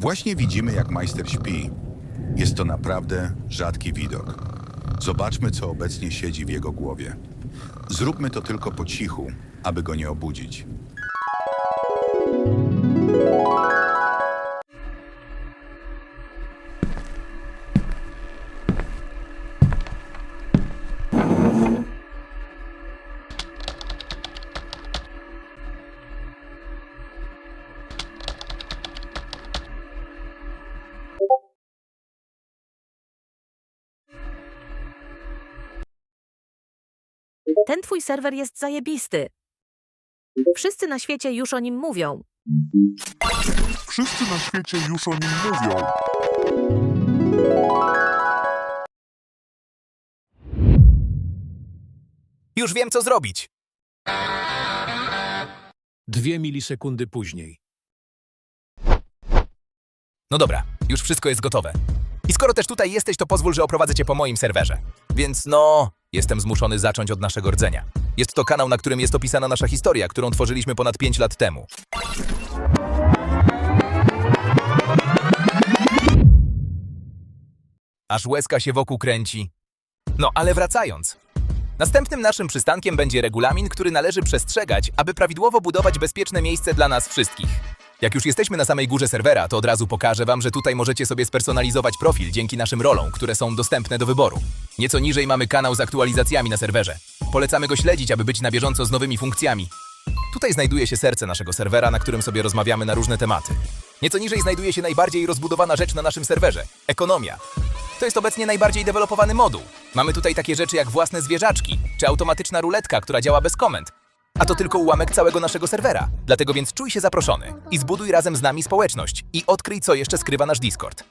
Właśnie widzimy, jak majster śpi. Jest to naprawdę rzadki widok. Zobaczmy, co obecnie siedzi w jego głowie. Zróbmy to tylko po cichu, aby go nie obudzić. Ten twój serwer jest zajebisty. Wszyscy na świecie już o nim mówią. Wszyscy na świecie już o nim mówią. Już wiem, co zrobić. Dwie milisekundy później. No dobra, już wszystko jest gotowe. I skoro też tutaj jesteś, to pozwól, że oprowadzę cię po moim serwerze. Więc no, jestem zmuszony zacząć od naszego rdzenia. Jest to kanał, na którym jest opisana nasza historia, którą tworzyliśmy ponad 5 lat temu. Aż łezka się wokół kręci. No, ale wracając. Następnym naszym przystankiem będzie regulamin, który należy przestrzegać, aby prawidłowo budować bezpieczne miejsce dla nas wszystkich. Jak już jesteśmy na samej górze serwera, to od razu pokażę wam, że tutaj możecie sobie spersonalizować profil dzięki naszym rolom, które są dostępne do wyboru. Nieco niżej mamy kanał z aktualizacjami na serwerze. Polecamy go śledzić, aby być na bieżąco z nowymi funkcjami. Tutaj znajduje się serce naszego serwera, na którym sobie rozmawiamy na różne tematy. Nieco niżej znajduje się najbardziej rozbudowana rzecz na naszym serwerze ekonomia. To jest obecnie najbardziej dewelopowany moduł. Mamy tutaj takie rzeczy jak własne zwierzaczki, czy automatyczna ruletka, która działa bez komend. A to tylko ułamek całego naszego serwera. Dlatego więc czuj się zaproszony i zbuduj razem z nami społeczność i odkryj, co jeszcze skrywa nasz Discord.